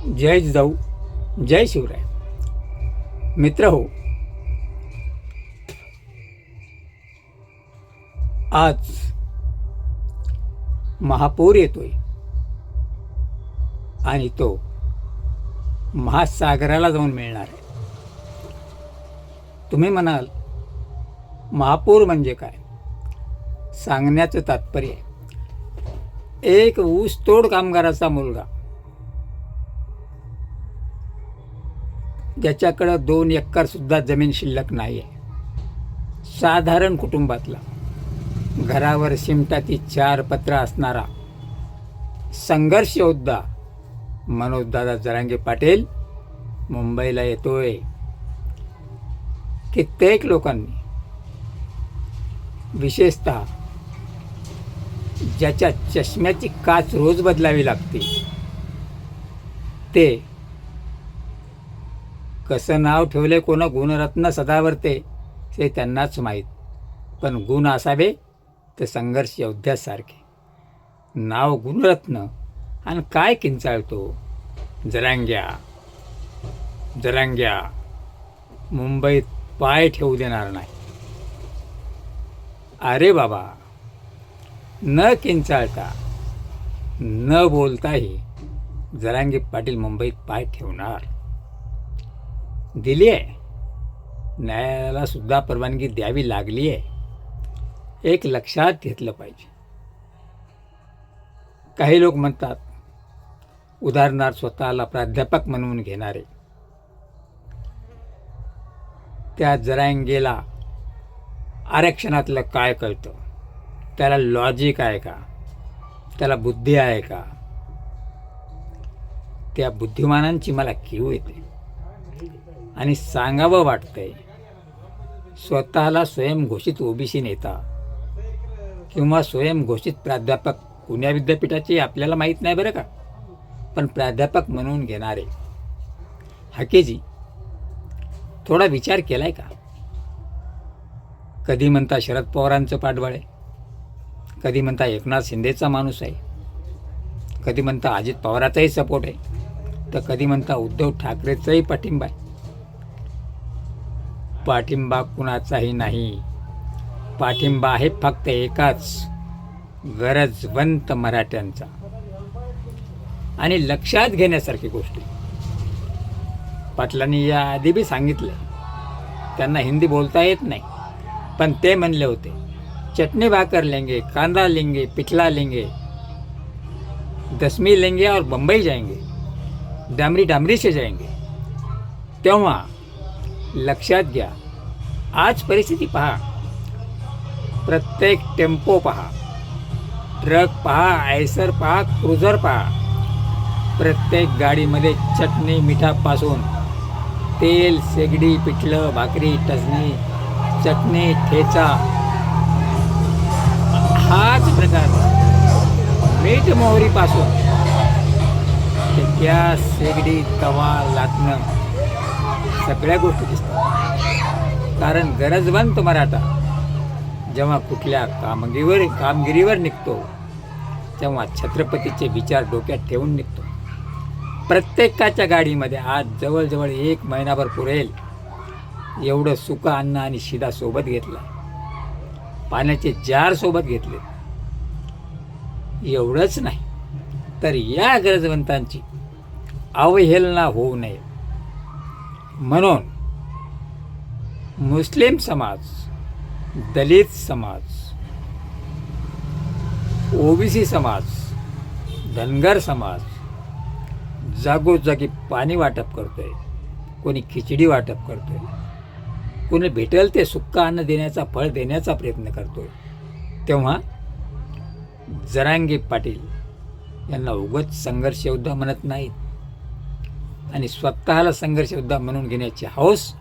जय जिजाऊ जय शिवराय. मित्र हो आज महापूर येतोय. आणि तो महासागराला जाऊन मिळणार आहे. तुम्ही म्हणाल महापूर म्हणजे काय? सांगण्याचं तात्पर्य एक ऊसतोड कामगाराचा मुलगा. ज्याच्याकडं दोन एक्करसुद्धा जमीन शिल्लक नाही आहे साधारण कुटुंबातला घरावर शिमटाची चार पत्र असणारा संघर्ष योद्धा मनोजदादा जरांगे पाटील मुंबईला येतोय. कित्येक लोकांनी विशेषत ज्याच्या चष्म्याची काच रोज बदलावी लागते ते कसं नाव ठेवले कोण? गुणरत्न सदावरते. ते त्यांनाच माहीत. पण गुण असावे तर संघर्ष योद्ध्यासारखे. नाव गुणरत्न. आणि काय किंचाळतो? जरांग्या. जरांग्या. मुंबईत पाय ठेवू देणार नाही. अरे बाबा. न किंचाळता. न बोलताही जरांगी पाटील मुंबईत पाय ठेवणार. दिली आहे. न्यायालयाला सुद्धा परवानगी द्यावी लागली आहे. एक लक्षात घेतलं पाहिजे. काही लोक म्हणतात उदाहरणार्थ स्वतःला प्राध्यापक म्हणून घेणारे. त्या जरांगेला आरक्षणातलं काय कळतं? त्याला लॉजिक आहे का? त्याला बुद्धी आहे का? त्या बुद्धिमानांची मला कीव येते. आणि सांगावं वाटतंय. स्वतःला स्वयंघोषित ओबीसी नेता किंवा स्वयंघोषित प्राध्यापक पुण्या विद्यापीठाचे आपल्याला माहीत नाही बरं का? पण प्राध्यापक म्हणून घेणारे. हाकेजी थोडा विचार केलाय का? कधी म्हणता शरद पवारांचं पाठबळ आहे? कधी म्हणता एकनाथ शिंदेचा माणूस आहे? कधी म्हणता अजित पवाराचाही सपोर्ट आहे? तर कधी म्हणता उद्धव ठाकरेचाही पाठिंबा आहे? पाठिंबा कुणाचाही नाही. पाठिंबा आहे फक्त एकाच गरजवंत मराठ्यांचा. आणि लक्षात घेण्यासारखी गोष्टी पाटलांनी या आधी बी सांगितलं त्यांना हिंदी बोलता येत नाही. पण ते म्हणले होते चटणी भाकर लेंगे कांदा लेंगे पिठला लेंगे दसमी लेंगे और बंबई जाएंगे डामरी डामरी से जाएंगे. तेव्हा लक्षात घ्या. आज परिस्थिती पहा. प्रत्येक टेम्पो पहा. ट्रक पहा आयसर पहा क्रुझर पहा. प्रत्येक गाडीमध्ये चटणी मिठापासून तेल शेगडी पिठलं भाकरी टचणी चटणी ठेचा. हाच प्रकार मीठ मोहरीपासून ते गॅस शेगडी तवा लाटणं. सगळ्या गोष्टी दिसतात. कारण गरजवंत मराठा जेव्हा कुठल्या कामगिरीवर कामगिरीवर निघतो तेव्हा छत्रपतीचे विचार डोक्यात ठेवून निघतो. प्रत्येकाच्या गाडीमध्ये आज जवळजवळ एक महिनाभर पुरेल एवढं सुका अन्न आणि शिदा सोबत घेतला. पाण्याचे जार सोबत घेतले. एवढंच नाही. तर या गरजवंतांची अवहेलना होऊ नये. म्हणून मुस्लिम समाज दलित समाज ओबीसी समाज धनगर समाज जागोजागी पाणी वाटप करतो आहे कोणी खिचडी वाटप करतो आहे कोणी भेटेल ते सुक्का अन्न देण्याचा फळ देण्याचा प्रयत्न करतो आहे तेव्हा जरांगे पाटील यांना उगत संघर्ष योद्धा म्हणत नाहीत. आणि स्वतःला संघर्ष योद्धा म्हणून घेण्याची हौस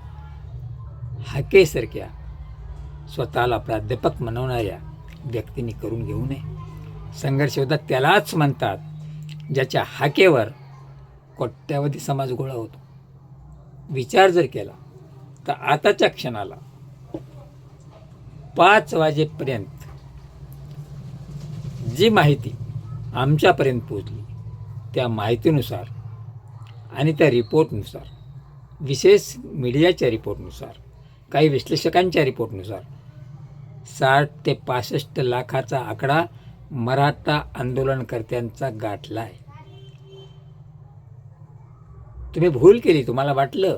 हाकेसारख्या स्वतःला प्राध्यापक म्हणवणाऱ्या व्यक्तींनी करून घेऊ नये. संघर्ष योद्धा त्यालाच म्हणतात ज्याच्या हाकेवर कोट्यावधी समाज गोळा होतो. विचार जर केला तर आताच्या क्षणाला पाच वाजेपर्यंत जी माहिती आमच्यापर्यंत पोचली त्या माहितीनुसार आणि त्या रिपोर्टनुसार विशेष मीडियाच्या रिपोर्टनुसार काही विश्लेषकांच्या रिपोर्टनुसार साठ ते पासष्ट लाखाचा आकडा मराठा आंदोलनकर्त्यांचा गाठला आहे. तुम्ही भूल केली तुम्हाला वाटलं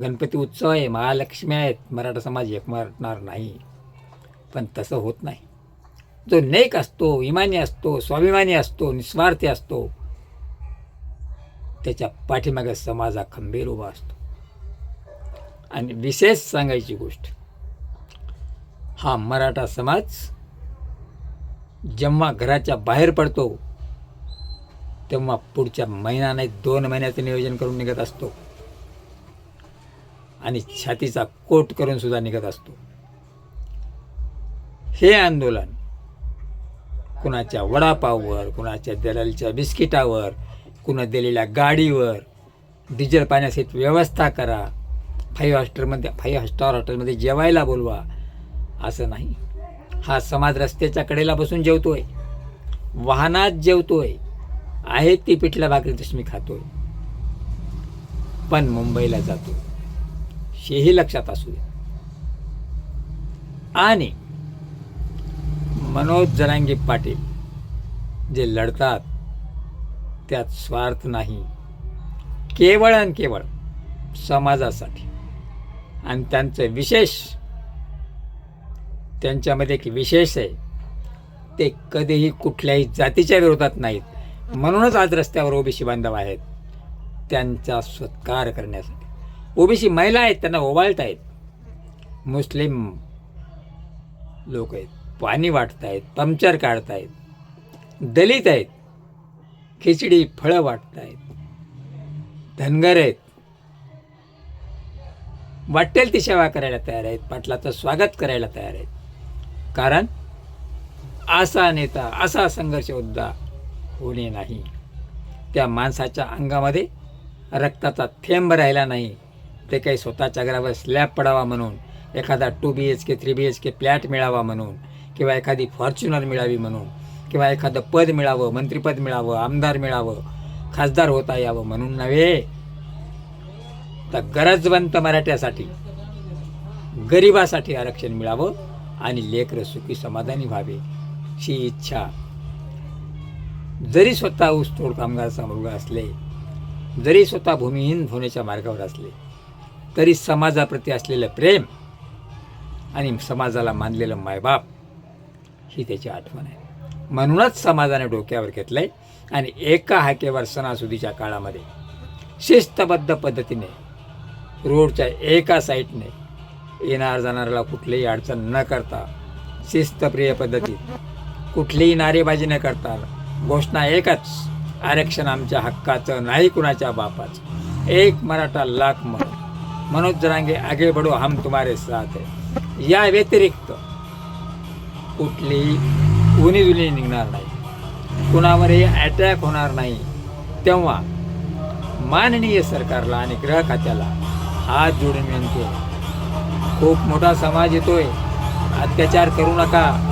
गणपती उत्सव आहे महालक्ष्मी आहेत मराठा समाज एकमारणार नाही. पण तसं होत नाही. जो नेक असतो इमानी असतो स्वाभिमानी असतो निस्वार्थी असतो त्याच्या पाठीमागे समाजा खंबीर उभा असतो. आणि विशेष सांगायची गोष्ट हा मराठा समाज जेव्हा घराच्या बाहेर पडतो तेव्हा पुढच्या महिना नाही दोन महिन्याचं नियोजन करून निघत असतो. आणि छातीचा कोट करून सुद्धा निघत असतो. हे आंदोलन कुणाच्या वडापाववर कुणाच्या दलालच्या बिस्किटावर टाकून दिलेल्या गाडीवर डिझेल पाण्यासाठी व्यवस्था करा. फाईव्ह हॉस्टेलमध्ये फाईव्ह स्टार हॉटेलमध्ये जेवायला बोलवा. असं नाही. हा समाज रस्त्याच्या कडेला बसून जेवतोय. वाहनात जेवतोय. आहे ती पिठला भाकरी तशी खातोय. पण मुंबईला जातो हेही लक्षात असू दे. आणि मनोज जरांगे पाटील जे लढतात त्यात स्वार्थ नाही. केवळ आणि केवळ समाजासाठी. आणि त्यांचं विशेष त्यांच्यामध्ये एक विशेष आहे. ते कधीही कुठल्याही जातीच्या विरोधात नाहीत. म्हणूनच आज रस्त्यावर ओबीसी बांधव आहेत. त्यांचा सत्कार करण्यासाठी. ओबीसी महिला आहेत त्यांना ओवाळत आहेत मुस्लिम लोक आहेत. पाणी वाटत आहेत पंक्चर आहेत. दलित आहेत. खिचडी फळं वाटत आहेत धनगर आहेत. वाटेल ती सेवा करायला तयार आहेत. पाटलाचं स्वागत करायला तयार आहेत. कारण असा नेता असा संघर्ष योद्धा होणे नाही. त्या माणसाच्या अंगामध्ये रक्ताचा थेंब राहिला नाही. ते काही स्वतःच्या घरावर स्लॅब पडावा म्हणून एखादा two B H K three B H K flat मिळावा म्हणून किंवा एखादी फॉर्च्युनर मिळावी म्हणून किंवा एखादं पद मिळावं मंत्रिपद मिळावं आमदार मिळावं खासदार होता यावं म्हणून नव्हे. तर गरजवंत मराठ्यासाठी गरिबासाठी आरक्षण मिळावं आणि लेकरं सुखी समाधानी व्हावे ही इच्छा. जरी स्वतः ऊसतोड कामगाराचा मुलगा असले जरी स्वतः भूमिहीन होण्याच्या मार्गावर असले तरी समाजाप्रती असलेलं प्रेम आणि समाजाला मानलेलं मायबाप ही त्याची आठवण आहे. म्हणूनच समाजाने डोक्यावर घेतलंय आणि एका हाकेवर सणासुदीच्या काळामध्ये शिस्तबद्ध पद्धतीने रोडच्या एका साईडने येणार जाणाऱ्याला कुठलीही अडचण न करता शिस्तप्रिय पद्धतीत कुठलीही नारेबाजी न करता घोषणा एकच आरक्षण आमच्या हक्काचं नाही कुणाच्या बापाचं. एक मराठा लाख म्हणून मनोज जरांगे आगे बढो हम तुम्हारे साथ है. या व्यतिरिक्त कुठलीही उनी दुनी निघणार नाही. कुणावरही अटॅक होणार नाही. तेव्हा माननीय सरकारला आणि गृह खात्याला हात जोडून विनंती खूप मोठा समाज येतोय. अत्याचार करू नका.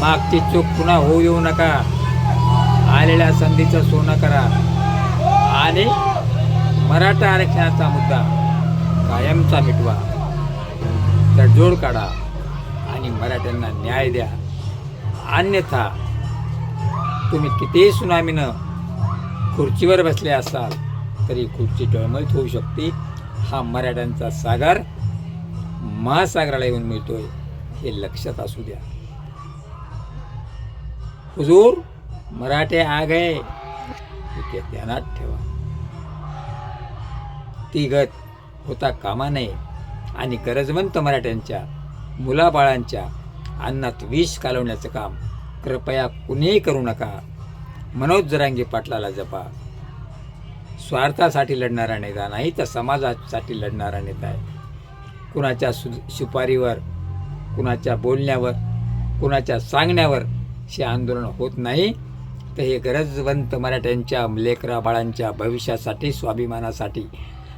मागची चूक पुन्हा होऊ येऊ नका. आलेल्या संधीचं सोनं करा. आणि मराठा आरक्षणाचा मुद्दा कायमचा मिटवा. तडजोड काढा आणि मराठ्यांना न्याय द्या. अन्यथा तुम्ही कितीही सुनामीनं खुर्चीवर बसले असाल तरी खुर्ची टळमळीत होऊ शकते. हा मराठ्यांचा सागर महासागराला येऊन मिळतोय हे लक्षात असू द्या. हुजूर मराठे आ गए ते ध्यानात ठेवा. ती गत होता कामा नये आणि गरजवंत मराठ्यांच्या मुलाबाळांच्या अन्नात विष कालवण्याचं काम. कृपया कुणीही करू नका. मनोज जरांगे पाटलाला जपा. स्वार्थासाठी लढणारा नेता नाही तर समाजासाठी लढणारा नेता आहे. कुणाच्या सु सुपारीवर कुणाच्या बोलण्यावर कुणाच्या सांगण्यावर हे आंदोलन होत नाही तर हे गरजवंत मराठ्यांच्या लेकरा बाळांच्या भविष्यासाठी स्वाभिमानासाठी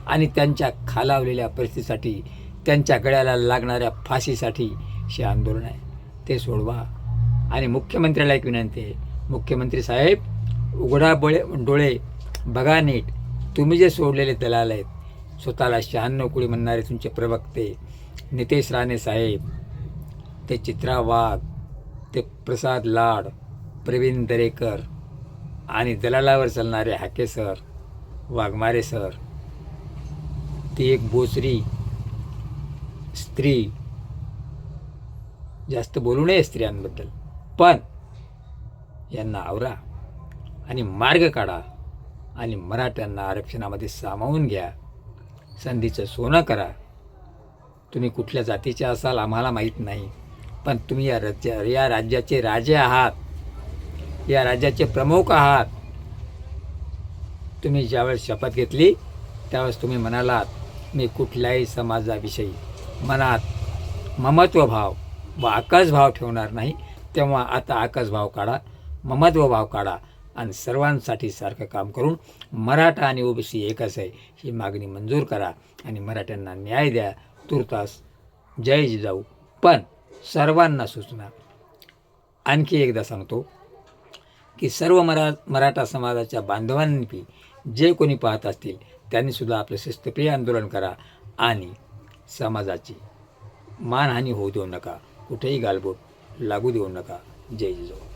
आणि त्यांच्या खालावलेल्या परिस्थितीसाठी त्यांच्या गळ्याला लागणाऱ्या फाशीसाठी हे आंदोलन आहे. ते सोडवा. आणि मुख्यमंत्र्याला एक विनंती आहे. मुख्यमंत्री साहेब उघडा बळे डोळे बघा नीट. तुम्ही जे सोडलेले दलाल आहेत स्वतःला शहाण्णव कुळी म्हणणारे तुमचे प्रवक्ते नितेश राणे साहेब ते चित्रा वाघ ते प्रसाद लाड प्रवीण दरेकर आणि दलालावर चालणारे हाके सर वाघमारे सर ती एक बोचरी स्त्री जास्त बोलू नये स्त्रियांबद्दल. पण यांना आवरा आणि मार्ग काढा आणि मराठ्यांना आरक्षणामध्ये सामावून घ्या. संधीचं सोनं करा. तुम्ही कुठल्या जातीचे असाल आम्हाला माहीत नाही. पण तुम्ही या राज्या या राज्याचे राजे आहात. या राज्याचे प्रमुख आहात. तुम्ही ज्यावेळेस शपथ घेतली त्यावेळेस तुम्ही म्हणालात मी कुठल्याही समाजाविषयी मनात ममत्वभाव व आकाशभाव ठेवणार नाही तेव्हा आता आकाशभाव काढा ममत्वभाव काढा आणि सर्वांसाठी सारखं काम करून मराठा आणि ओबीसी एकच आहे ही मागणी मंजूर करा आणि मराठ्यांना न्याय द्या. तुर्तास जय जिजाऊ. पण सर्वांना सूचना. आणखी एकदा सांगतो की सर्व मरा मराठा समाजाच्या बांधवांनी जे कोणी पाहत असतील त्यांनीसुद्धा आपलं शिस्तप्रिय आंदोलन करा आणि समाजाची मानहानी होऊ देऊ नका. कुठेही गालबोट लागू देऊ नका. जय जिजाऊ.